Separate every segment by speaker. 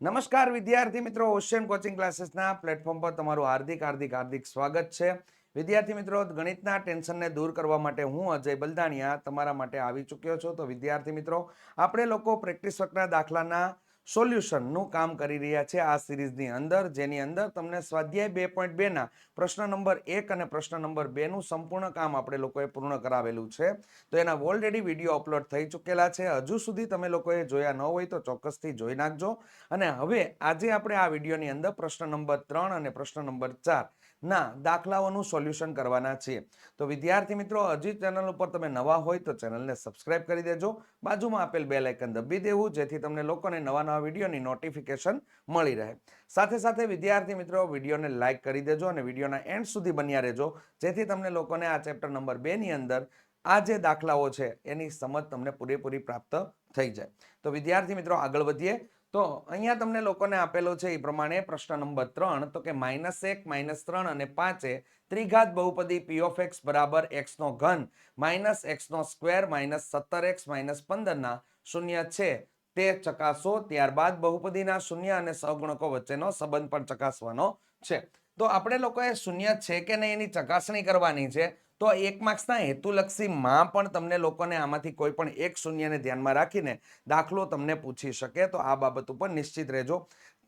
Speaker 1: નમસ્કાર વિદ્યાર્થી મિત્રો, ઓશિયન કોચિંગ ક્લાસીસના પ્લેટફોર્મ પર તમારું હાર્દિક હાર્દિક હાર્દિક સ્વાગત છે. વિદ્યાર્થી મિત્રો, ગણિતના ટેન્શનને દૂર કરવા માટે હું અજય બલદાણિયા તમારા માટે આવી ચૂક્યો છું. તો વિદ્યાર્થી મિત્રો, આપણે લોકો પ્રેક્ટિસ વર્કના દાખલાના સોલ્યુશનનું કામ કરી રહ્યા છે આ સિરીઝની અંદર, જેની અંદર તમને સ્વાધ્યાય બે પોઈન્ટ બેના પ્રશ્ન નંબર એક અને પ્રશ્ન નંબર બેનું સંપૂર્ણ કામ આપણે લોકોએ પૂર્ણ કરાવેલું છે. તો એના ઓલરેડી વીડિયો અપલોડ થઈ ચૂકેલા છે. હજુ સુધી તમે લોકોએ જોયા ન હોય તો ચોક્કસથી જોઈ નાખજો. અને હવે આજે આપણે આ વિડીયોની અંદર પ્રશ્ન નંબર ત્રણ અને પ્રશ્ન નંબર ચાર ના, દાખલાઓનું સોલ્યુશન કરવાના છીએ તો વિદ્યાર્થી મિત્રો, હજી ચેનલ ઉપર તમે નવા હોય તો ચેનલને સબસ્ક્રાઇબ કરી દેજો. બાજુમાં આપેલ બે લાઇકન દબી દેવું, જેથી તમને લોકોને નવા નવા વિડીયોની નોટિફિકેશન મળી રહે. સાથે સાથે વિદ્યાર્થી મિત્રો, વિડીયોને લાઇક કરી દેજો અને વિડીયોના એન્ડ સુધી બન્યા રહેજો, જેથી તમને લોકોને આ ચેપ્ટર નંબર બેની અંદર આ જે દાખલાઓ છે, એની સમજ તમને પૂરેપૂરી પ્રાપ્ત થઈ જાય. તો વિદ્યાર્થી મિત્રો, આગળ વધીએ. તો અહીંયા તમને લોકોને આપેલો છે એ પ્રમાણે પ્રશ્ન નંબર ત્રણ, તો કે માઇનસ એક, માઇનસ ત્રણ અને પાંચે ત્રિઘાત બહુપદી પી ઓફ એક્સ બરાબર એક્સનો ઘન માઇનસ એક્સનો સ્ક્વેર માઇનસ સત્તર એક્સ માઇનસ પંદરના શૂન્ય છે. તે ચકાસો, ત્યારબાદ બહુપદીના શૂન્ય અને સહગુણકો વચ્ચેનો સંબંધ પણ ચકાસવાનો છે. તો આપણે લોકોએ શૂન્ય છે કે નહીં એની ચકાસણી કરવાની છે? તો એક માર્ક્સના હેતુલક્ષીમાં પણ તમને લોકોને આમાંથી કોઈ પણ એક શૂન્યને ધ્યાનમાં રાખીને દાખલો તમને પૂછી શકે. તો આ બાબત ઉપર નિશ્ચિત રહેજો.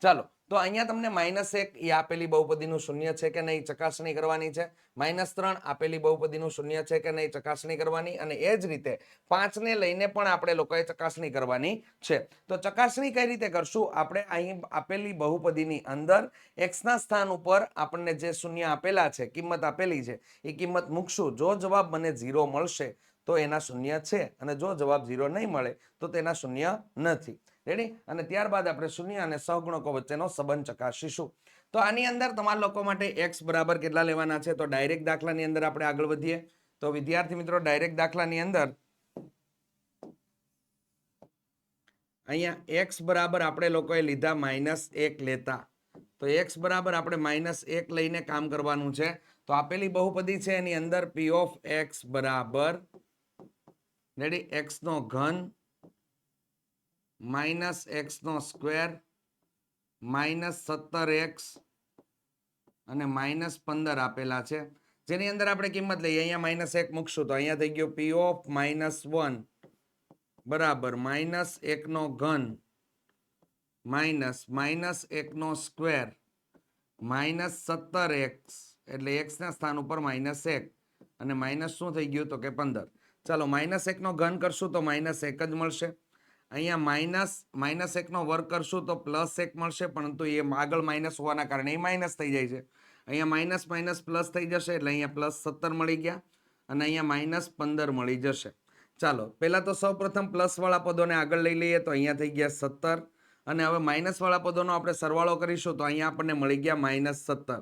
Speaker 1: ચાલો, તો અહીંયા તમને માઇનસ એક એ આપેલી બહુપદીનું શૂન્ય છે કે નહીં ચકાસણી કરવાની છે. માઇનસ ત્રણ આપેલી બહુપદીનું શૂન્ય છે કે નહીં ચકાસણી કરવાની અને એ જ રીતે પાંચને લઈને પણ આપણે લોકોએ ચકાસણી કરવાની છે. તો ચકાસણી કઈ રીતે કરશું? આપણે અહીં આપેલી બહુપદીની અંદર એક્સના સ્થાન ઉપર આપણને જે શૂન્ય આપેલા છે, કિંમત આપેલી છે, એ કિંમત મૂકશું. જો જવાબ મને ઝીરો મળશે, તો એના શૂન્ય છે અને જો જવાબ ઝીરો નહીં મળે, તો તેના શૂન્ય નથી. રેડી અને ત્યારબાદ આપણે શૂન્ય અને સહગુણકો વચ્ચેનો સંબંધ ચકાસીશું. તો આની અંદર તમારા લોકો માટે એક્સ બરાબર કેટલા લેવાના છે? તો ડાયરેક્ટ દાખલાની અંદર આપણે આગળ વધીએ. તો વિદ્યાર્થી મિત્રો ડાયરેક્ટ દાખલાની અંદર અહીંયા એક્સ બરાબર આપણે લોકોએ લીધા માઇનસ એક લેતા. તો એક્સ બરાબર આપણે માઇનસ એક લઈને કામ કરવાનું છે. તો આપેલી બહુપદી છે એની અંદર પી ઓફ એક્સ બરાબર. રેડી એક્સનો ઘન માઇનસ એક્સ નો સ્ક્વેર, માઇનસ સત્તર એક્સ અને માઇનસ પંદર આપેલા છે. જેની અંદર આપણે કિંમત લઈએ. અહીંયા માઇનસ એક મૂકશું તો અહીંયા થઈ ગયો પી ઓફ માઇનસ વન. બરાબર, માઇનસ એકનો ઘન, માઇનસ માઇનસ એકનો સ્ક્વેર, માઇનસ સત્તર એક્સ, એટલે એક્સના સ્થાન ઉપર માઇનસ એક અને માઇનસ શું થઈ ગયું તો કે પંદર. ચાલો, માઇનસ એકનો ઘન કરશું તો માઇનસ એક જ મળશે. અહીંયા માઇનસ માઇનસ એકનો વર્ગ કરશું તો પ્લસ એક મળશે, પરંતુ એ આગળ માઇનસ હોવાના કારણે એ માઇનસ થઈ જાય છે. અહીંયા માઇનસ માઇનસ પ્લસ થઈ જશે એટલે અહીંયા પ્લસ સત્તર મળી ગયા અને અહીંયા માઇનસ પંદર મળી જશે. ચાલો, પહેલાં તો સૌ પ્રથમ પ્લસવાળા પદોને આગળ લઈ લઈએ તો અહીંયા થઈ ગયા સત્તર અને હવે માઇનસવાળા પદોનો આપણે સરવાળો કરીશું તો અહીંયા આપણને મળી ગયા માઇનસ સત્તર.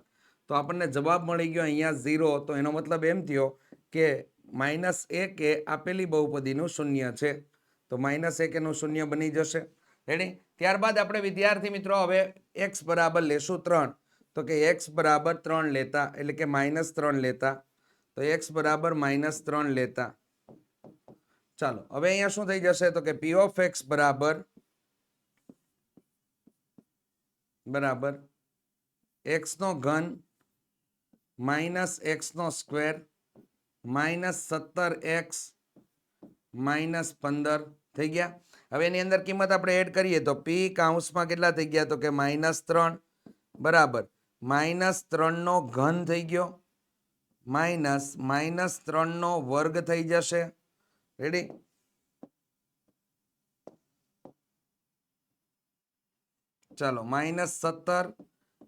Speaker 1: તો આપણને જવાબ મળી ગયો અહીંયા ઝીરો, તો એનો મતલબ એમ થયો કે માઇનસ એક એ આપેલી બહુપદીનું શૂન્ય છે. તો માઇનસ એક એનું શૂન્ય બની જશે. રેડી ત્યારબાદ આપણે વિદ્યાર્થી મિત્રો હવે એક્સ બરાબર લેશું ત્રણ. તો કે એક્સ બરાબર ત્રણ લેતા, એટલે કે માઇનસ ત્રણ લેતા. તો એક્સ બરાબર માઇનસ ત્રણ લેતા. ચાલો, હવે અહીંયા શું થઈ જશે? તો કે પી ઓફ એક્સ બરાબર બરાબર એક્સ નો ઘન માઇનસ એક્સ નો સ્ક્વેર માઇનસ સત્તર એક્સ માઇનસ પંદર થઈ ગયા. હવે એની અંદર કિંમત આપણે એડ કરીએ તો પી કાઉન્સમાં કેટલા થઈ ગયા? તો કે માઇનસ ત્રણ. બરાબર. માઇનસ ત્રણનો ઘન થઈ ગયો. માઇનસ માઇનસ ત્રણનો વર્ગ થઈ જશે. રેડી ચાલો માઇનસ સત્તર,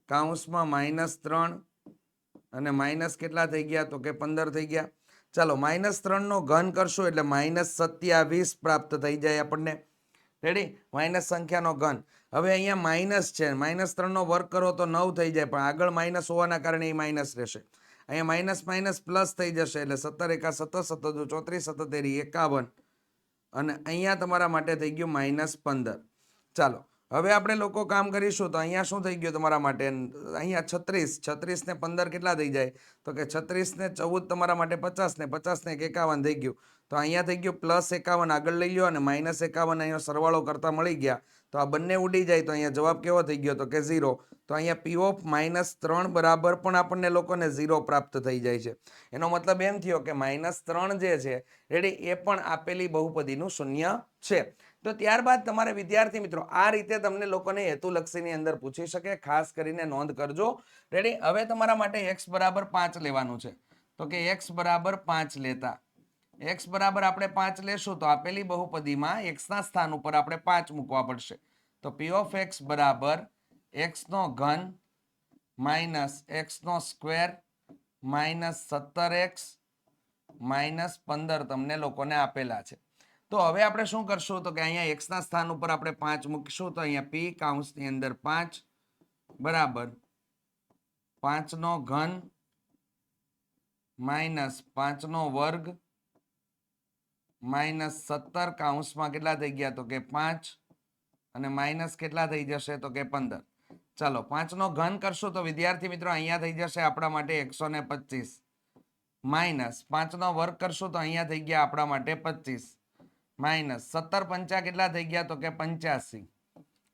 Speaker 1: કાઉન્સમાં માઇનસ ત્રણ, અને માઇનસ કેટલા થઈ ગયા? તો કે પંદર થઈ ગયા. ચાલો માઇનસ ત્રણનો ઘન કરશું એટલે માઇનસ સત્યાવીસ પ્રાપ્ત થઈ જાય આપણને. રેડી માઇનસ સંખ્યાનો ઘન. હવે અહીંયા માઇનસ છે. માઇનસ ત્રણનો વર્ક કરો તો નવ થઈ જાય, પણ આગળ માઇનસ હોવાના કારણે એ માઇનસ રહેશે. અહીંયા માઇનસ માઇનસ પ્લસ થઈ જશે એટલે સત્તર એકા સત્તર સત્તર ચોત્રીસ, સત્તર એકાવન. અને અહીંયા તમારા માટે થઈ ગયું માઇનસ પંદર. ચાલો હવે આપણે લોકો કામ કરીશું તો અહીંયા શું થઈ ગયું તમારા માટે? અહીંયા છત્રીસ છત્રીસ ને પંદર કેટલા થઈ જાય? તો કે છત્રીસ ને ચૌદ તમારા માટે પચાસ ને પચાસ ને એક એકાવન થઈ ગયું. તો અહીંયા થઈ ગયું પ્લસ એકાવન, આગળ લઈ લો અને માઇનસ એકાવન અહીંયા સરવાળો કરતા મળી ગયા. તો આ બંને ઉડી જાય તો અહીંયા જવાબ કેવો થઈ ગયો? તો કે ઝીરો. તો અહીંયા પી ઓફ માઇનસ ત્રણ બરાબર પણ આપણને લોકોને ઝીરો પ્રાપ્ત થઈ જાય છે. એનો મતલબ એમ થયો કે માઇનસ ત્રણ જે છે, રેડી, એ પણ આપેલી બહુપદીનું શૂન્ય છે. તો ત્યારબાદ તમારે વિદ્યાર્થી મિત્રો, આ રીતે તમને લોકોને હેતુલક્ષીની અંદર પૂછી શકે. ખાસ કરીને નોંધ કરજો. રેડી હવે તમારા માટે એક્સ બરાબર પાંચ લેવાનું છે. તો કે એક્સ બરાબર પાંચ લેતા. એક્સ બરાબર આપણે પાંચ લેશું તો આપેલી બહુપદીમાં એક્સના સ્થાન ઉપર આપણે પાંચ મૂકવા પડશે. તો પી ઓફ એક્સ બરાબર એક્સનો ઘન માઇનસ એક્સનો સ્ક્વેર માઇનસ સત્તર એક્સ માઇનસ પંદર તમને લોકોને આપેલા છે. તો હવે આપણે શું કરશું? તો કે અહીંયા એક્સના સ્થાન ઉપર આપણે પાંચ મૂકીશું. તો અહીંયા પી કાઉન્સની અંદર પાંચ. બરાબર. પાંચનો ઘન માઇનસ પાંચનો વર્ગ માઇનસ સત્તર કાઉન્સમાં કેટલા થઈ ગયા? તો કે પાંચ. અને માઇનસ કેટલા થઈ જશે? તો કે પંદર. ચાલો, પાંચનો ઘન કરશું તો વિદ્યાર્થી મિત્રો અહીંયા થઈ જશે આપણા માટે એકસો ને પચીસ. માઇનસ પાંચનો વર્ગ કરશું તો અહીંયા થઈ ગયા આપણા માટે પચીસ. માઇનસ સત્તર પંચા કેટલા થઈ ગયા તો કે પંચ્યાસી?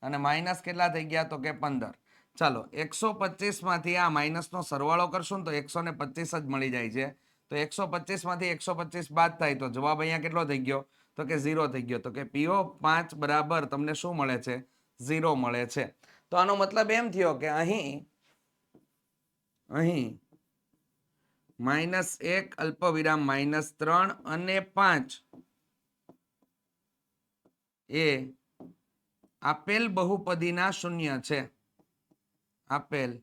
Speaker 1: અને માઇનસ કેટલા થઈ ગયા તો કે પંદર? ચાલો, એકસો પચીસમાંથી આ માઇનસનો સરવાળો કરશું તો એકસો પચીસ જ મળી જાય છે. તો એકસો પચીસમાંથી એકસો પચીસ બાદ થાય તો જવાબ અહીંયા કેટલો થઈ ગયો? તો કે ઝીરો થઈ ગયો. તો કે પીઓ પાંચ બરાબર તમને શું મળે છે? ઝીરો મળે છે. તો આનો મતલબ એમ થયો કે અહીં અહીં માઇનસ એક અલ્પ વિરામ માઇનસ ત્રણ અને પાંચ એ આપેલ બહુપદીના શૂન્ય છે. આપેલ.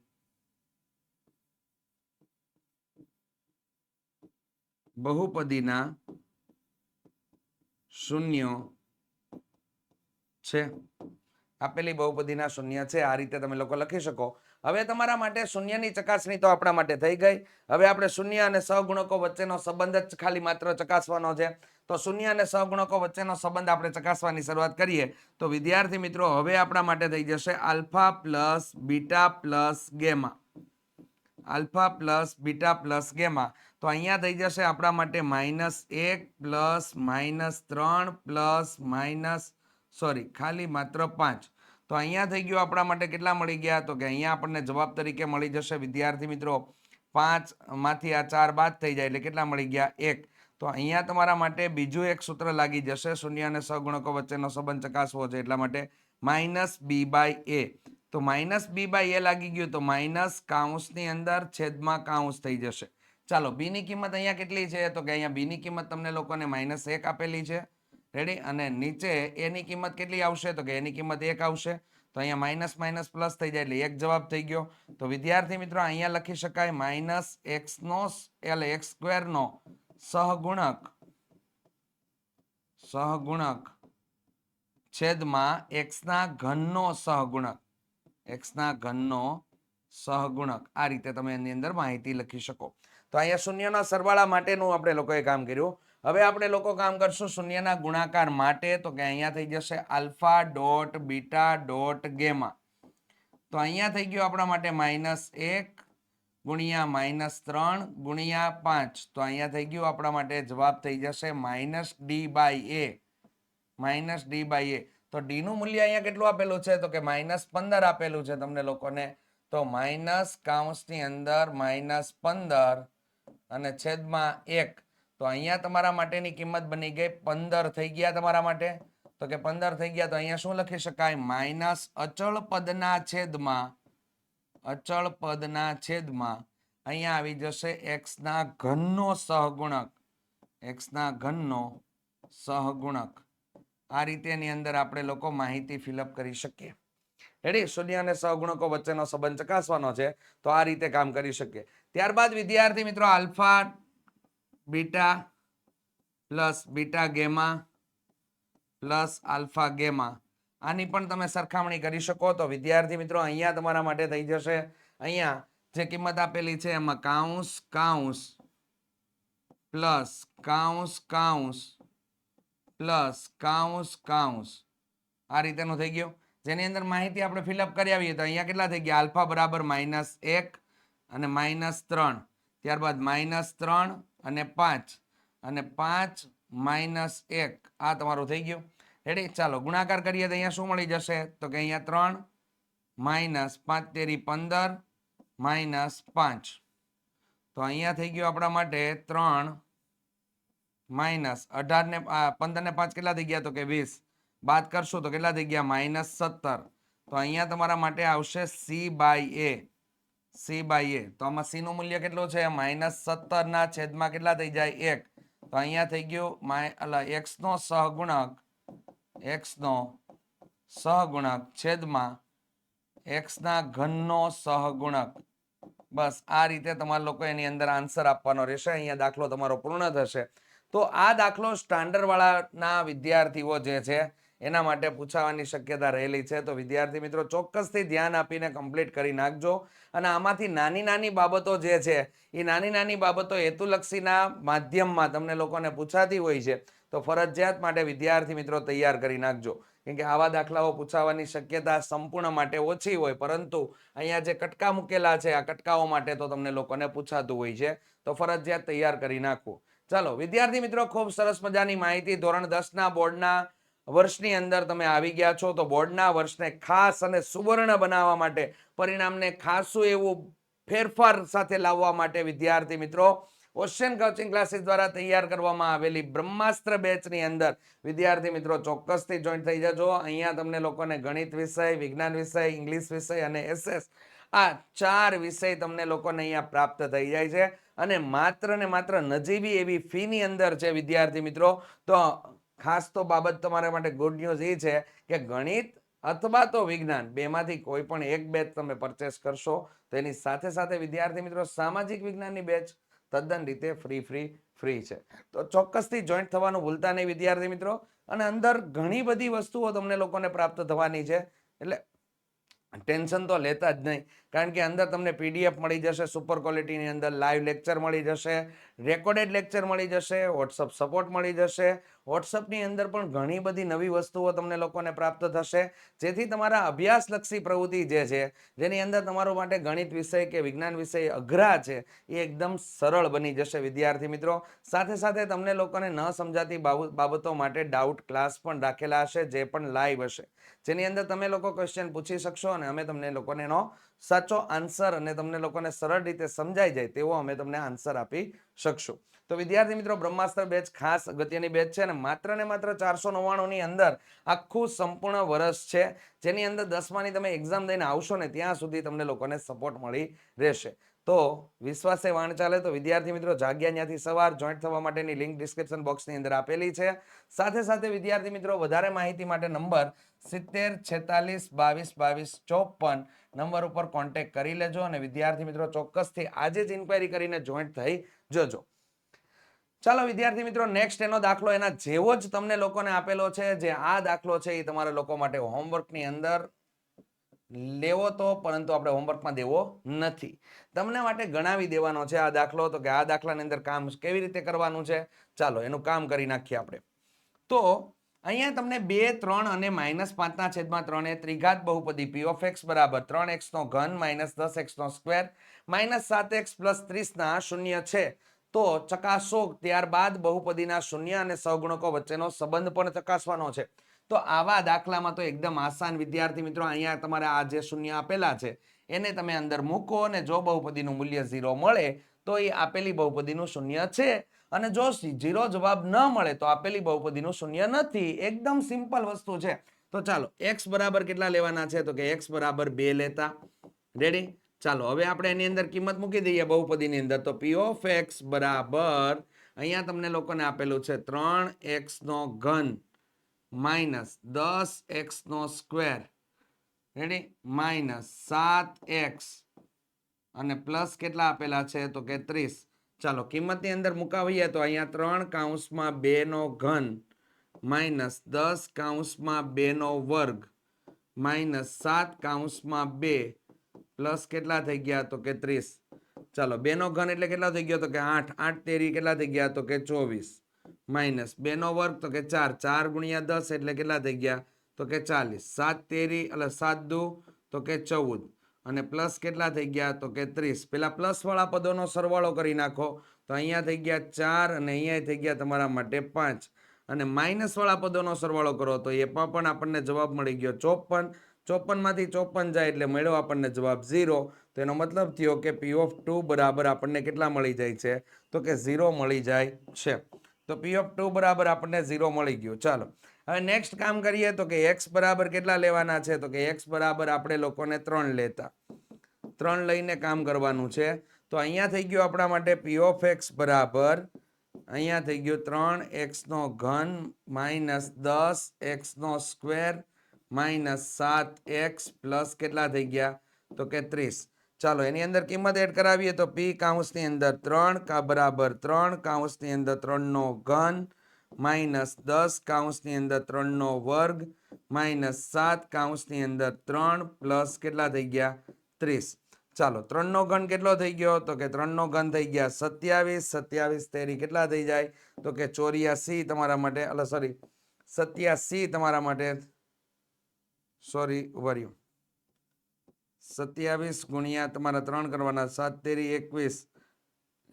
Speaker 1: બહુપદીના શૂન્ય છે. આપેલી બહુપદીના શૂન્ય છે. આ રીતે તમે લોકો લખી શકો. હવે તમારા માટે શૂન્યની ચકાસણી તો આપણા માટે થઈ ગઈ. હવે આપણે શૂન્ય અને સહગુણકો વચ્ચેનો સંબંધ જ ખાલી માત્ર ચકાસવાનો છે. તો શૂન્ય અને સહગુણકો વચ્ચેનો સંબંધ આપણે ચકાસવાની શરૂઆત કરીએ. તો વિદ્યાર્થી મિત્રો, હવે આપણા માટે થઈ જશે alpha plus beta plus gamma. Alpha plus beta plus gamma. તો અહીંયા થઈ જશે આપણા માટે માઇનસ એક પ્લસ માઇનસ ત્રણ પ્લસ માઇનસ, સોરી, ખાલી માત્ર પાંચ. તો અહીંયા થઈ ગયું આપણા માટે કેટલા મળી ગયા? તો કે અહીંયા આપણને જવાબ તરીકે મળી જશે. વિદ્યાર્થી મિત્રો, પાંચમાંથી આ ચાર બાદ થઈ જાય એટલે કેટલા મળી ગયા? એક. તો અહીંયા તમારા માટે બીજું એક સૂત્ર લાગી જશે. શૂન્ય અને સગુણકો વચ્ચેનો સંબંધ ચકાસવો છે એટલા માટે માઇનસ બી બાય એ. તો માઇનસ બી બાય એ લાગી ગયું તો માઇનસ કાઉન્સની અંદર છેદમાં કાઉન્સ થઈ જશે. ચાલો બીની કિંમત અહીંયા કેટલી છે? તો કે અહીંયા બીની કિંમત તમને લોકોને માઇનસ એક આપેલી છે. રેડી અને નીચે એની કિંમત કેટલી આવશે? તો કે એની કિંમત એક આવશે. તો અહીંયા માઇનસ માઇનસ પ્લસ થઈ જાય એટલે એક જવાબ થઈ ગયો. તો વિદ્યાર્થી મિત્રો, અહીંયા લખી શકાય માઇનસ એક્સનો એટલે એક્સ સ્ક્વેરનો સહગુણક સહગુણક છેદમાં એક્સના ઘનનો સહગુણક. એક્સના ઘનનો સહગુણક. આ રીતે તમે એની અંદર માહિતી લખી શકો. તો અહીંયા શૂન્યના સરવાળા માટેનું આપણે લોકોએ કામ કર્યું. હવે આપણે લોકો કામ કરશું શૂન્યના ગુણાકાર માટે. તો કે અહીંયા થઈ જશે alpha dot beta dot gamma. તો અહીંયા થઈ ગયું આપણા માટે માઇનસ એક ગુણ્યા માઇનસ ત્રણ ગુણ્યા પાંચ. તો અહીંયા થઈ ગયું આપણા માટે જવાબ થઈ જશે minus D by A. Minus D by A. તો ડી નું મૂલ્ય અહીંયા કેટલું આપેલું છે? તો કે માઇનસ પંદર આપેલું છે તમને લોકોને. તો માઇનસ કાઉન્સની અંદર માઇનસ પંદર અને છેદમાં એક. તો અહીંયા તમારા માટેની કિંમત બની ગઈ પંદર થઈ ગયા તમારા માટે. તો કે પંદર થઈ ગયા તો અહીંયા શું લખી શકાય? માઇનસ અચળ પદના છેદમાં, અચળ પદના છેદમાં અહીંયા આવી જશે એક્સ ના ઘનનો સહગુણક એક્સ ના ઘનનો સહગુણક. આ રીતે એની અંદર આપણે લોકો માહિતી ફિલઅપ કરી શકીએ. રેડી શૂન્ય અને સહગુણકો વચ્ચેનો સંબંધ ચકાસવાનો છે. તો આ રીતે કામ કરી શકીએ. ત્યારબાદ વિદ્યાર્થી મિત્રો alpha beta plus beta gamma plus alpha gamma. આની પણ તમે સરખામણી કરી શકો. તો વિદ્યાર્થી મિત્રો, અહીંયા તમારા માટે થઈ જશે. અહીંયા જે કિંમત આપેલી છે, એમાં કાઉન્સ કાઉન્સ પ્લસ કાઉન્સ કાઉન્સ પ્લસ કાઉન્સ કાઉન્સ. આ રીતેનું થઈ ગયું. જેની અંદર માહિતી આપણે ફિલઅપ કરી આવીએ તો અહીંયા કેટલા થઈ ગયા? આલ્ફા બરાબર માઇનસ એક અને માઇનસ ત્રણ. ત્યારબાદ માઇનસ ત્રણ અને પાંચ અને પાંચ માઇનસ એક. આ તમારું થઈ ગયું. રેડી ચાલો, ગુણાકાર કરીએ તો અહીંયા શું મળી જશે? તો કે અહીંયા ત્રણ માઇનસ પાંચ તેરી પંદર માઇનસ પાંચ. તો અહીંયા થઈ ગયું આપણા માટે ત્રણ માઇનસ અઢાર ને પંદર ને પાંચ કેટલા થઈ ગયા? તો કે વીસ. બાદ કરશો તો કેટલા થઈ ગયા? માઇનસ સત્તર. તો અહીંયા તમારા માટે આવશે C by A C by A. તો આમાં સી નું મૂલ્ય કેટલું છે? માઇનસ સત્તર ના છેદમાં કેટલા થઈ જાય? એક. તો અહીંયા થઈ ગયું માય, અલા, એક્સ નો સહગુણક, એક્સ નો સહગુણક છેદમાં એક્સ ના ઘનનો સહગુણક. બસ, આ રીતે તમારા લોકો એની અંદર આન્સર આપવાનો રહેશે. અહીંયા દાખલો તમારો પૂર્ણ થશે. તો આ દાખલો સ્ટાન્ડર્ડ વાળાના વિદ્યાર્થીઓ જે છે એના માટે પૂછાવાની શક્યતા રહેલી છે. તો વિદ્યાર્થી મિત્રો, ચોક્કસથી ધ્યાન આપીને કમ્પ્લીટ કરી નાખજો. અને આમાંથી નાની નાની બાબતો જે છે, એ નાની નાની બાબતો હેતુલક્ષીના માધ્યમમાં તમને લોકોને પૂછાતી હોય છે, તો ફરજિયાત માટે વિદ્યાર્થી મિત્રો તૈયાર કરી નાખજો. કેમ કે આવા દાખલાઓ પૂછાવાની શક્યતા સંપૂર્ણ માટે ઓછી હોય, પરંતુ અહીંયા જે કટકા મૂકેલા છે, આ કટકાઓ માટે તો તમને લોકોને પૂછાતું હોય છે. તો ફરજિયાત તૈયાર કરી નાખવું ચાલો, વિદ્યાર્થી મિત્રો, ખૂબ સરસ મજાની માહિતી ધોરણ દસના બોર્ડના વર્ષની અંદર તમે આવી ગયા છો તો બોર્ડના વર્ષને ખાસ અને સુવર્ણ બનાવવા માટે, પરિણામને ખાસું એવું ફેરફાર સાથે લાવવા માટે વિદ્યાર્થી મિત્રો ઓશિયન કોચિંગ ક્લાસીસ દ્વારા તૈયાર કરવામાં આવેલી બ્રહ્માસ્ત્ર બેચની અંદર વિદ્યાર્થી મિત્રો ચોક્કસથી જોઈન થઈ જજો. અહીંયા તમને લોકોને ગણિત વિષય, વિજ્ઞાન વિષય ઇંગ્લિશ વિષય અને એસએસ આ ચાર વિષય તમને લોકોને અહીંયા પ્રાપ્ત થઈ જાય છે. અને માત્ર ને માત્ર નજીવી એવી ફીની અંદર છે વિદ્યાર્થી મિત્રો, તો ખાસ તો બાબત તમારા માટે ગુડ ન્યૂઝ એ છે કે ગણિત અથવા તો વિજ્ઞાન બેમાંથી કોઈ પણ એક બેચ તમે પરચેસ કરશો, તો એની સાથે સાથે વિદ્યાર્થી મિત્રો સામાજિક વિજ્ઞાનની બેચ તદ્દન રીતે ફ્રી ફ્રી ફ્રી છે. તો ચોક્કસથી જોઈન્ટ થવાનું ભૂલતા નહીં વિદ્યાર્થી મિત્રો. અને અંદર ઘણી બધી વસ્તુઓ તમને લોકોને પ્રાપ્ત થવાની છે. એટલે ટેન્શન તો લેતા જ નહીં. કારણ કે અંદર તમને પીડીએફ મળી જશે સુપર ક્વોલિટીની અંદર લાઈવ લેક્ચર મળી જશે રેકોર્ડેડ લેક્ચર મળી જશે વોટ્સઅપ સપોર્ટ મળી જશે. વોટ્સઅપની અંદર પણ ઘણી બધી નવી વસ્તુઓ તમને લોકોને પ્રાપ્ત થશે. જેથી તમારા અભ્યાસલક્ષી પ્રવૃત્તિ જે છે, જેની અંદર તમારો માટે ગણિત વિષય કે વિજ્ઞાન વિષય અઘરા છે, એ એકદમ સરળ બની જશે. વિદ્યાર્થી મિત્રો, સાથે સાથે તમને લોકોને ન સમજાતી બાબુ- બાબતો માટે ડાઉટ ક્લાસ પણ રાખેલા હશે, જે પણ લાઈવ હશે. જેની અંદર તમે લોકો ક્વેશ્ચન પૂછી શકશો અને અમે તમને લોકોને એનો સાચો આન્સર અને તમને લોકોને સરળ રીતે સમજાઈ જાય તેવો અમે તમને આન્સર આપી શકશું. તો વિદ્યાર્થી મિત્રો, બ્રહ્માસ્ત્ર બેચ ખાસ અગત્યની બેચ છે અને માત્ર ને માત્ર ચારસો નવ્વાણુંની અંદર આખું સંપૂર્ણ વર્ષ છે. જેની અંદર દસમાની તમે એક્ઝામ દઈને આવશો ને ત્યાં સુધી તમને લોકોને સપોર્ટ મળી રહેશે. તો વિશ્વાસે વાણ ચાલે તો વિદ્યાર્થી મિત્રો, જાગ્યા ત્યાંથી સવાર જોઈન્ટ થવા માટેની લિંક ડિસ્ક્રિપ્શન બોક્સની અંદર આપેલી છે. સાથે સાથે વિદ્યાર્થી મિત્રો, વધારે માહિતી માટે નંબર સિત્તેર, છેતાલીસ, બાવીસ બાવીસ, ચોપન નંબર ઉપર કોન્ટેક કરી લેજો અને વિદ્યાર્થી મિત્રો ચોક્કસથી આજે જ ઇન્ક્વાયરી કરીને જોઈન્ટ થઈ જજો. ચાલો વિદ્યાર્થી મિત્રો નેક્સ્ટ એનો દાખલો એના જેવો જ તમને લોકોને આપેલો છે. જે આ દાખલો છે એ તમારા લોકો માટે હોમવર્કની અંદર લેવો તો, પરંતુ આપણે હોમવર્કમાં દેવો નથી. તમને માટે ગણાવી દેવાનો છે આ દાખલો, તો કે આ દાખલાની અંદર કામ કેવી રીતે કરવાનું છે? ચાલો એનું કામ કરી નાખીએ આપણે. તો અહીંયા તમને બે, ત્રણ અને માઇનસ પાંચના છેદમાં ત્રણ એ ત્રિઘાત બહુપદી પી ઓફ એક્સ બરાબર ત્રણ એક્સનો ઘન માઇનસ દસ એક્સનો સ્ક્વેર માઇનસ સાત એક્સ પ્લસ ત્રીસના શૂન્ય છે. તો ચકાસો ત્યારબાદ બહુપદીના શૂન્ય અને સહગુણકો વચ્ચેનો સંબંધ પણ ચકાસવાનો છે. તો આવા દાખલામાં તો એકદમ આસાન વિદ્યાર્થી મિત્રો અહીંયા તમારે આ જે શૂન્ય આપેલા છે, એને તમે અંદર મૂકો અને જો બહુપદીનું મૂલ્ય ઝીરો મળે તો એ આપેલી બહુપદીનું શૂન્ય છે. અને જો ઝીરો જવાબ ન મળે તો આપેલી બહુપદીનું શૂન્ય નથી. એકદમ સિમ્પલ વસ્તુ છે. તો ચાલો એક્સ બરાબર કેટલા લેવાના છે? તો કે એક્સ બરાબર બે લેતા. રેડી ચાલો, હવે આપણે એની અંદર કિંમત મૂકી દઈએ બહુપદીની અંદર. તો પી ઓફ એક્સ બરાબર, અહીંયા તમને લોકોને આપેલું છે ત્રણ એક્સ નો ઘન માઇનસ દસ એક્સ નો સ્ક્વેર. રેડી માઇનસ સાત એક્સ અને પ્લસ કેટલા આપેલા છે? તો કે ત્રીસ. ચાલો, કિંમતની અંદર મુકાવીએ તો અહીંયા ત્રણ કાઉન્સમાં બે નો ઘન માઇનસ દસ કાઉન્સમાં બે નો વર્ગ માઇનસ સાત કાઉન્સમાં બે પ્લસ કેટલા થઈ ગયા તો કે ત્રીસ. ચાલો, બે નો ઘન એટલે કેટલા થઈ ગયો તો કે આઠ. આઠ તેરી કેટલા થઈ ગયા તો કે ચોવીસ. માઇનસ બે નો વર્ગ તો કે ચાર. ચાર ગુણ્યા દસ એટલે કેટલા થઈ ગયા તો કે ચાલીસ. સાત તેરી એટલે સાત દુ તો કે ચૌદ. અને પ્લસ કેટલા થઈ ગયા? તો કે ત્રીસ. પેલા પ્લસ વાળા પદોનો સરવાળો કરી નાખો. તો અહીંયા થઈ ગયા ચાર અને અહીંયા થઈ ગયા તમારા માટે પાંચ. અને માઇનસ વાળા પદોનો સરવાળો કરો તો એમાં પણ આપણને જવાબ મળી ગયો ચોપન. ચોપનમાંથી ચોપન જાય એટલે મળ્યો આપણને જવાબ ઝીરો. તો એનો મતલબ થયો કે પી ઓફ ટુ બરાબર આપણને કેટલા મળી જાય છે? તો કે ઝીરો મળી જાય છે. તો પી ઓફ ટુ બરાબર આપણને ઝીરો મળી ગયું. ચાલો. હવે નેક્સ્ટ કામ કરીએ તો કે એક્સ બરાબર કેટલા લેવાના છે? તો કે એક્સ બરાબર આપણે લોકોને ત્રણ લેતા. ત્રણ લઈને કામ કરવાનું છે. તો અહીંયા થઈ ગયું આપણા માટે પી ઓફ એક્સ બરાબર. અહીંયા થઈ ગયું ત્રણ એક્સનો ઘન માઇનસ દસ એક્સનો સ્ક્વેર માઇનસ સાત એક્સ પ્લસ કેટલા થઈ ગયા? તો કે ત્રીસ. ચાલો, એની અંદર કિંમત એડ કરાવીએ તો પી કાઉન્સની અંદર ત્રણ, કા બરાબર ત્રણ કાઉન્સની અંદર ત્રણનો ઘન માઇનસ દસ કાઉન્સની અંદર ત્રણનો વર્ગ માઇનસ સાત કાઉન્સની અંદર ત્રણ પ્લસ કેટલા થઈ ગયા? ત્રીસ. ચાલો, ત્રણનો ઘન કેટલો થઈ ગયો? તો કે ત્રણનો ઘન થઈ ગયા સત્યાવીસ. સત્યાવીસ તેરી કેટલા થઈ જાય? તો કે ચોર્યાસી તમારા માટે, અલ સોરી સત્યાસી તમારા માટે સોરી વર્યું સત્યાવીસ ગુણ્યા તમારા ત્રણ કરવાના સાત, તેરી એકવીસ.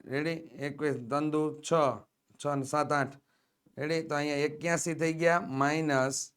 Speaker 1: રેડી એકવીસ તંદુ છ. છ સાત, આઠ. રેડી તો અહીંયા એક્યાસી થઈ ગયા, માઇનસ,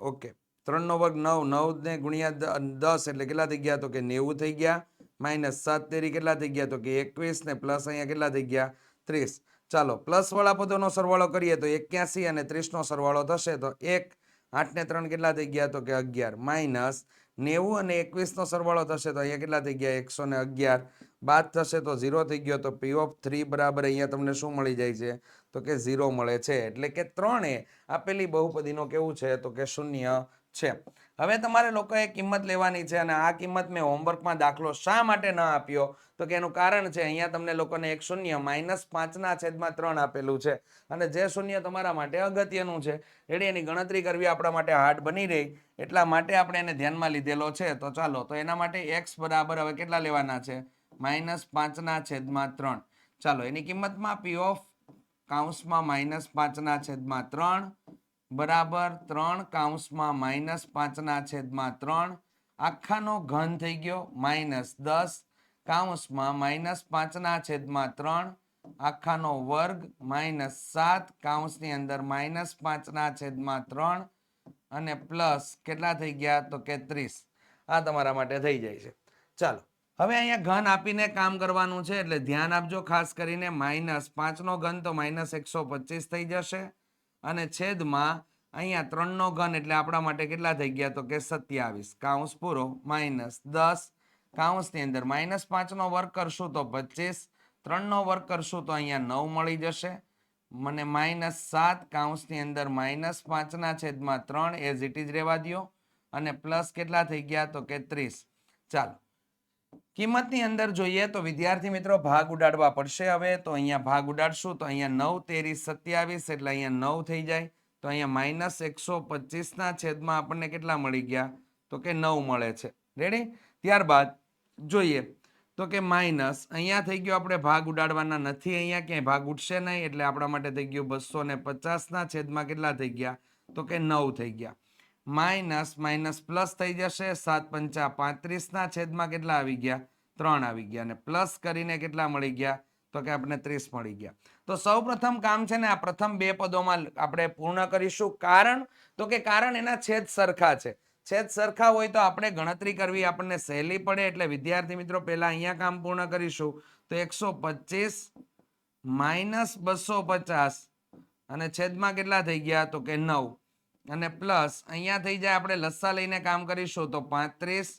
Speaker 1: ઓકે ત્રણનો વર્ગ નવ નવ ને ગુણ્યા દસ એટલે કેટલા થઈ ગયા? તો કે નેવું થઈ ગયા, માઇનસ સાત તેરી કેટલા થઈ ગયા? તો કે એકવીસ ને પ્લસ અહીંયા કેટલા થઈ ગયા? ત્રીસ. ચાલો, પ્લસ વાળા પદોનો સરવાળો કરીએ તો એક્યાસી અને ત્રીસનો સરવાળો થશે તો એક આઠને ત્રણ કેટલા થઈ ગયા? તો કે અગિયાર. માઇનસ નેવું અને એકવીસનો સરવાળો થશે તો અહીંયા કેટલા થઈ ગયા? એકસો ને અગિયાર. બાદ થશે તો ઝીરો થઈ ગયો તો પી ઓફ થ્રી બરાબર અહીંયા તમને શું મળી જાય છે? તો કે ઝીરો મળે છે. એટલે કે ત્રણે આપેલી બહુપદીનો કેવું છે? તો કે શૂન્ય. છે. હવે તમારે લોકોએ કિંમત લેવાની છે અને આ કિંમત મેં હોમવર્કમાં દાખલો શા માટે ન આપ્યો? તો કે એનું કારણ છે, અહીંયા તમને લોકોને એક શૂન્ય માઇનસ પાંચના છેદમાં ત્રણ આપેલું છે અને જે શૂન્ય તમારા માટે અગત્યનું છે. એટલે એની ગણતરી કરવી આપણા માટે હાર્ડ બની રહી. એટલા માટે આપણે એને ધ્યાનમાં લીધેલો છે. તો ચાલો, તો એના માટે એક્સ બરાબર હવે કેટલા લેવાના છે? માઇનસ પાંચના છેદમાં ત્રણ. ચાલો, એની કિંમતમાં પી ઓફ કાઉન્સમાં માઇનસ પાંચના છેદમાં ત્રણ. બરાબર ત્રણ કાઉન્સમાં માઇનસ પાંચના છેદમાં ત્રણ. આખાનો ઘન થઈ ગયો માઇનસ દસ. કાઉન્સમાં માઇનસ પાંચના છેદમાં ત્રણ. આખાનો વર્ગ માઇનસ સાત. કાઉન્સની અંદર માઇનસ પાંચના છેદમાં ત્રણ. અને પ્લસ કેટલા થઈ ગયા? તો કે ત્રીસ. આ તમારા માટે થઈ જાય છે. ચાલો, હવે અહીંયા ઘન આપીને કામ કરવાનું છે, એટલે ધ્યાન આપજો, ખાસ કરીને માઇનસ પાંચનો ઘન તો માઇનસ એકસો પચીસ થઈ જશે. અને છેદમાં અહીંયા ત્રણનો ઘન એટલે આપણા માટે કેટલા થઈ ગયા તો કે સત્યાવીસ. કાઉન્સ પૂરો માઇનસ દસ. કાઉન્સની અંદર માઇનસ પાંચનો વર્ગ કરશું તો પચીસ. ત્રણનો વર્ગ કરશું તો અહીંયા નવ મળી જશે. મને માઇનસ સાત કાઉન્સની અંદર માઇનસ પાંચના છેદમાં ત્રણ એઝ ઇટ ઇઝ રહેવા દ્યો. અને પ્લસ કેટલા થઈ ગયા તો કે ત્રીસ. ચાલો કિંમતની અંદર જોઈએ તો વિદ્યાર્થી મિત્રો ભાગ ઉડાડવા પડશે હવે. તો અહીંયા ભાગ ઉડાડશું. તો અહીંયા નવ તેરી સત્યાવીસ એટલે અહીંયા નવ થઈ જાય. તો અહીંયા માઇનસ એકસો પચીસના છેદમાં આપણને કેટલા મળી ગયા? તો કે નવ મળે છે. રેડી ત્યારબાદ જોઈએ તો કે માઇનસ અહીંયા થઈ ગયો આપણે ભાગ ઉડાડવાના નથી. અહીંયા ક્યાંય ભાગ ઉડશે નહીં. એટલે આપણા માટે થઈ ગયું બસો ને પચાસના છેદમાં કેટલા થઈ ગયા? તો કે નવ થઈ ગયા. માઇનસ માઇનસ પ્લસ થઈ જશે. સાત પંચા પાંત્રીસના છેદમાં કેટલા આવી ગયા? ત્રણ આવી ગયા. અને પ્લસ કરીને કેટલા મળી ગયા? તો કે આપણે ત્રીસ મળી ગયા. તો સૌ કામ છે ને, આ પ્રથમ બે પદોમાં આપણે પૂર્ણ કરીશું. કારણ, તો કે કારણ એના છેદ સરખા છે. છેદ સરખા હોય તો આપણે ગણતરી કરવી આપણને સહેલી પડે. એટલે વિદ્યાર્થી મિત્રો, પહેલા અહીંયા કામ પૂર્ણ કરીશું. તો એકસો પચીસ માઇનસ બસો પચાસ અને છેદમાં કેટલા થઈ ગયા? તો કે નવ. અને પ્લસ અહીંયા થઈ જાય આપણે લસ્સા લઈને કામ કરીશું તો પાંત્રીસ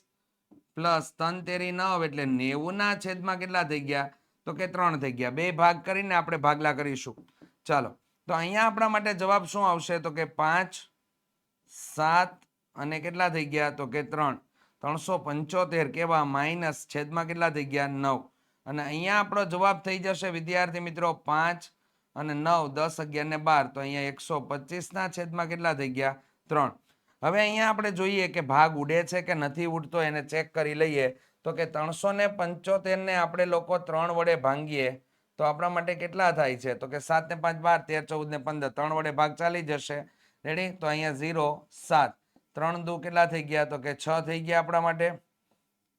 Speaker 1: પ્લસ તનતેરી તેરી નવ એટલે નેવુંના છેદમાં કેટલા થઈ ગયા? તો કે ત્રણ થઈ ગયા. બે ભાગ કરીને આપણે ભાગલા કરીશું. ચાલો, તો અહીંયા આપણા માટે જવાબ શું આવશે? તો કે પાંચ, સાત અને કેટલા થઈ ગયા? તો કે ત્રણ. ત્રણસો પંચોતેર કેવા માઇનસ છેદમાં કેટલા થઈ ગયા? નવ. અને અહીંયા આપણો જવાબ થઈ જશે, વિદ્યાર્થી મિત્રો, પાંચ અને નવ, દસ, અગિયાર ને બાર, તો અહીંયા એકસો પચીસના છેદમાં કેટલા થઈ ગયા? ત્રણ. હવે અહીંયા આપણે જોઈએ કે ભાગ ઉડે છે કે નથી ઉડતો એને ચેક કરી લઈએ. તો કે ત્રણસો ને પંચોતેર ને આપણે લોકો ત્રણ વડે ભાંગીએ, તો આપણા માટે કેટલા થાય છે? તો કે સાત ને પાંચ બાર, તેર, ચૌદ ને પંદર, ત્રણ વડે ભાગ ચાલી જશે. રેડી તો અહીંયા ઝીરો, સાત. ત્રણ દુ કેટલા થઈ ગયા? તો કે છ થઈ ગયા આપણા માટે.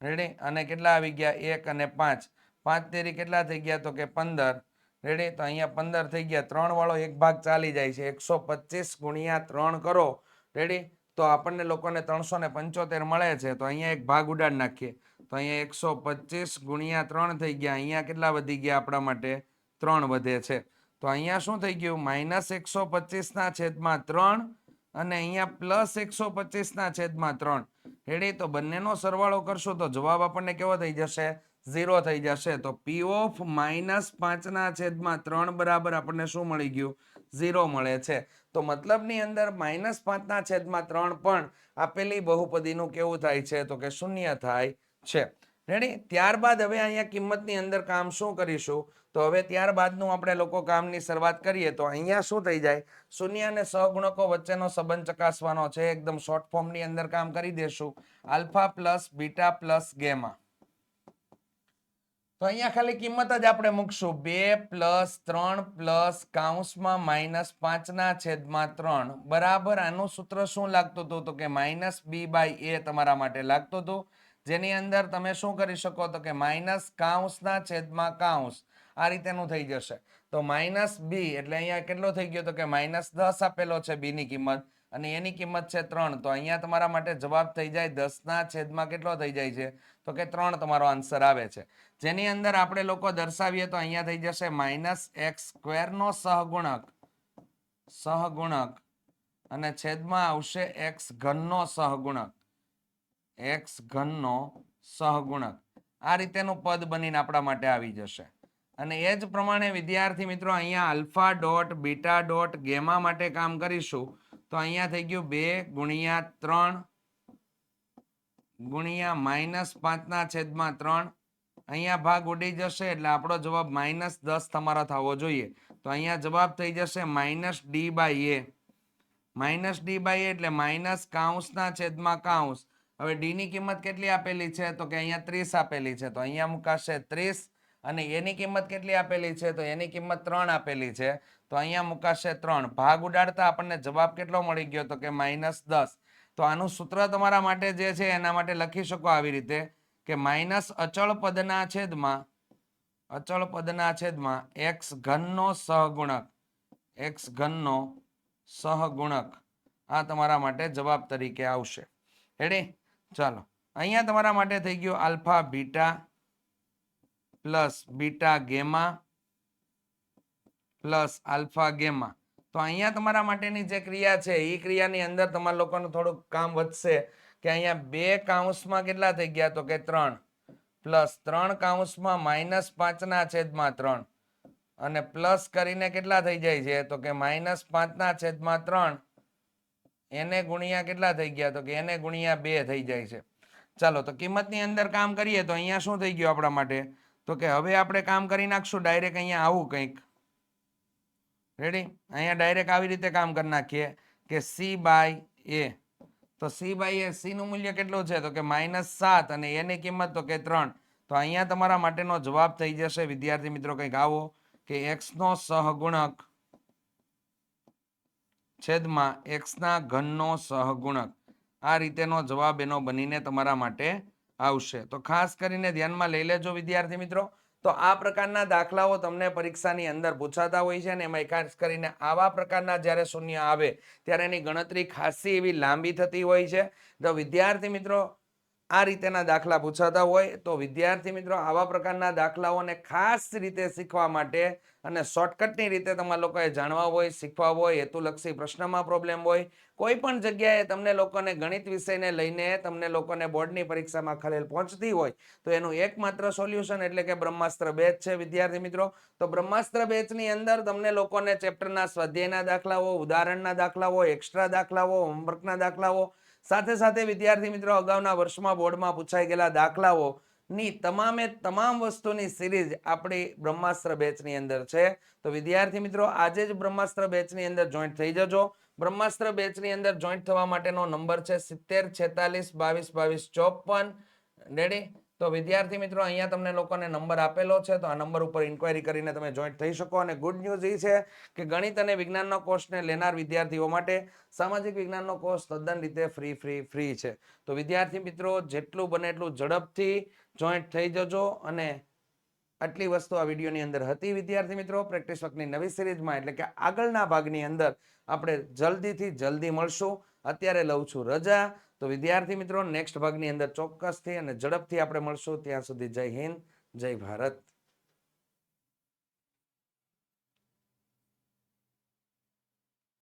Speaker 1: રેડી અને કેટલા આવી ગયા? એક અને પાંચ. પાંચ તેરી કેટલા થઈ ગયા? તો કે પંદર. રેડી તો અહીંયા પંદર થઈ ગયા. ત્રણ વાળો એક ભાગ ચાલી જાય છે. એકસો પચીસ ગુણ્યા ત્રણ કરો. રેડી તો આપણને લોકોને ત્રણસો ને પંચોતેર મળે છે. તો અહીંયા એક ભાગ ઉડાડ નાખીએ. તો અહીંયા એકસો પચીસ ગુણ્યા ત્રણ થઈ ગયા. અહીંયા કેટલા વધી ગયા આપણા માટે? ત્રણ વધે છે. તો અહીંયા શું થઈ ગયું? માઇનસ એકસો પચીસના છેદમાં ત્રણ અને અહીંયા પ્લસ એકસો પચીસના છેદમાં ત્રણ. રેડી તો બંનેનો સરવાળો કરશો તો જવાબ આપણને કેવો થઈ જશે? ઝીરો થઈ જશે. તો પી ઓફ માઇનસ પાંચના છેદમાં ત્રણ બરાબર આપણને શું મળી ગયું? ઝીરો મળે છે. તો મતલબની અંદર માઇનસ પાંચના છેદમાં ત્રણ પણ આપેલી બહુપદીનું કેવું થાય છે? તો કે શૂન્ય થાય છે. રેડી ત્યારબાદ હવે અહીંયા કિંમતની અંદર કામ શું કરીશું? તો હવે ત્યારબાદનું આપણે લોકો કામની શરૂઆત કરીએ. તો અહીંયા શું થઈ જાય? શૂન્ય અને સહગુણકો વચ્ચેનો સંબંધ ચકાસવાનો છે. એકદમ શોર્ટ ફોર્મની અંદર કામ કરી દેશું. Alpha plus beta plus gamma. તો અહીંયા ખાલી કિંમત જ આપણે મૂકશું. બે પ્લસ ત્રણ પ્લસ કાઉન્સમાં માઇનસ પાંચના છેદમાં ત્રણ. બરાબર, આનું સૂત્ર શું લાગતું હતું? તો કે માઇનસ બી બાય એ તમારા માટે લાગતું હતું. જેની અંદર તમે શું કરી શકો? તો કે માઇનસ કાઉન્સના છેદમાં કાઉન્સ. આ રીતેનું થઈ જશે. તો માઇનસ બી એટલે અહીંયા કેટલો થઈ ગયો? તો કે માઇનસ દસ આપેલો છે, બીની કિંમત. અને એની કિંમત છે ત્રણ. તો અહીંયા તમારા માટે જવાબ થઈ જાય દસના છેદમાં કેટલો થઈ જાય છે? તો કે ત્રણ તમારો આન્સર આવે છે. જેની અંદર આપણે લોકો દર્શાવીએ તો અહીંયા થઈ જશે માઇનસ એક્સ સ્ક્વેરનો સહગુણક. સહગુણક. અને છેદમાં આવશે એક્સ ઘનનો સહગુણક. એક્સ ઘનનો સહગુણક. આ રીતેનું પદ બનીને આપણા માટે આવી જશે. અને એ જ પ્રમાણે વિદ્યાર્થી મિત્રો અહીંયા alpha dot beta dot gamma માટે કામ કરીશું. તો અહીંયા થઈ ગયું બે ગુણ્યા ત્રણ ગુણ્યા માઇનસ પાંચના છેદમાં ત્રણ. અહીંયા ભાગ ઉડી જશે એટલે આપણો જવાબ માઇનસ દસ તમારો થવો જોઈએ. તો અહીંયા જવાબ થઈ જશે minus D by A. Minus D by A એટલે માઇનસ કાઉન્સના છેદમાં કાઉન્સ. હવે ડી ની કિંમત કેટલી આપેલી છે? તો કે અહીંયા ત્રીસ આપેલી છે. તો અહીંયા મુકાશે ત્રીસ અને એની કિંમત કેટલી આપેલી છે? તો એની કિંમત ત્રણ આપેલી છે. તો અહીંયા મુકાશે ત્રણ. ભાગ ઉડાડતા આપણને જવાબ કેટલો મળી ગયો તો કે માઇનસ દસ. તો આનું સૂત્ર તમારા માટે જે છે એના માટે લખી શકો આવી રીતે કે માઇનસ અચળ પદના છેદમાં, અચળ પદના છેદમાં એક્સ ઘનનો સહગુણક એક્સ ઘનનો સહગુણક આ તમારા માટે જવાબ તરીકે આવશે. રેડી ચાલો. અહીંયા તમારા માટે થઈ ગયું alpha beta plus beta gamma plus alpha gamma. તો અહીંયા તમારા માટેની જે ક્રિયા છે એ ક્રિયાની અંદર તમારા લોકોનું થોડુંક કામ વધશે કે અહીંયા બે કાઉન્સમાં કેટલા થઈ ગયા? તો કે ત્રણ. પ્લસ ત્રણ કાઉન્સમાં માઇનસ પાંચના છેદમાં ત્રણ. અને પ્લસ કરીને કેટલા થઈ જાય છે? તો કે માઇનસ પાંચના છેદમાં ત્રણ. એને ગુણ્યા કેટલા થઈ ગયા? તો કે એને ગુણ્યા બે થઈ જાય છે. ચાલો, તો કિંમતની અંદર કામ કરીએ તો અહીંયા શું થઈ ગયું આપણા માટે? તો કે હવે આપણે કામ કરી નાખશું, ડાયરેક્ટ અહીંયા આવું કંઈક. રેડી અહીંયા ડાયરેક્ટ આવી રીતે કામ કરી નાખીએ કે સી બાય એ તો સી બાય એ સીનું મૂલ્ય કેટલું છે? તો કે માઇનસ સાત અને એની કિંમત તો કે ત્રણ. તો અહીંયા તમારા માટેનો જવાબ થઈ જશે. વિદ્યાર્થી મિત્રો કંઈક આવો કે એક્સનો સહગુણક છેદમાં એક્સના ઘનનો સહગુણક. આ રીતેનો જવાબ એનો બનીને તમારા માટે આવશે. તો ખાસ કરીને ધ્યાનમાં લઈ લેજો વિદ્યાર્થી મિત્રો. તો આ પ્રકારના દાખલાઓ તમને પરીક્ષાની અંદર પૂછાતા હોય છે ને એમાં ખાસ કરીને આવા પ્રકારના જ્યારે શૂન્ય આવે ત્યારે એની ગણતરી ખાસી એવી લાંબી થતી હોય છે. તો વિદ્યાર્થી મિત્રો આ રીતેના દાખલા પૂછાતા હોય તો વિદ્યાર્થી મિત્રો આવા પ્રકારના દાખલાઓને ખાસ રીતે શીખવા માટે અને શોર્ટકટની રીતે તમારા લોકોએ જાણવા હોય, શીખવા હોય, હેતુલક્ષી પ્રશ્નમાં પ્રોબ્લેમ હોય કોઈ પણ જગ્યાએ તમને લોકોને ગણિત વિષયને લઈને તમને લોકોને બોર્ડની પરીક્ષામાં ખલેલ પહોંચતી હોય, તો એનું એકમાત્ર સોલ્યુશન એટલે કે બ્રહ્માસ્ત્ર બેચ છે વિદ્યાર્થી મિત્રો. તો બ્રહ્માસ્ત્ર બેચની અંદર તમને લોકોને ચેપ્ટરના સ્વાધ્યાયના દાખલાઓ, ઉદાહરણના દાખલાઓ, એક્સ્ટ્રા દાખલાઓ, હોમવર્કના દાખલાઓ સાથે સાથે વિદ્યાર્થી મિત્રો અગાઉના વર્ષમાં બોર્ડમાં પૂછાઈ ગયેલા દાખલાઓ ની તમામે તમામ વસ્તુની સિરીઝ આપણી બ્રહ્માસ્ત્ર બેચની અંદર છે. તો વિદ્યાર્થી મિત્રો, આજે જ બ્રહ્માસ્ત્ર બેચની અંદર જોઈન્ટ થઈ જજો. બ્રહ્માસ્ત્ર બેચની અંદર જોઈન્ટ થવા માટેનો નંબર છે સિત્તેર, છેતાલીસ, બાવીસ બાવીસ, ચોપન. રેડી તો વિદ્યાર્થી મિત્રો, અહીંયા તમને લોકોને નંબર આપેલો છે, તો આ નંબર ઉપર ઇન્ક્વાયરી કરીને તમે જોઈન્ટ થઈ શકો અને ગુડ ન્યૂઝ એ છે કે ગણિત અને વિજ્ઞાનનો કોર્સને લેનાર વિદ્યાર્થીઓ માટે સામાજિક વિજ્ઞાનનો કોર્સ તદ્દન રીતે ફ્રી ફ્રી ફ્રી છે. તો વિદ્યાર્થી મિત્રો, જેટલું બને એટલું ઝડપથી જોઈન્ટ થઈ જજો અને આટલી વસ્તુ આ વિડીયોની અંદર હતી વિદ્યાર્થી મિત્રો. પ્રેક્ટિસ વર્કની નવી સિરીઝમાં એટલે કે આગળના ભાગની અંદર આપણે જલ્દીથી જલ્દી મળશું. અત્યારે લઉં છું રજા. તો વિદ્યાર્થી મિત્રો નેક્સ્ટ ભાગની અંદર ચોક્કસથી અને ઝડપથી આપણે મળશું. ત્યાં સુધી જય હિન્દ, જય ભારત.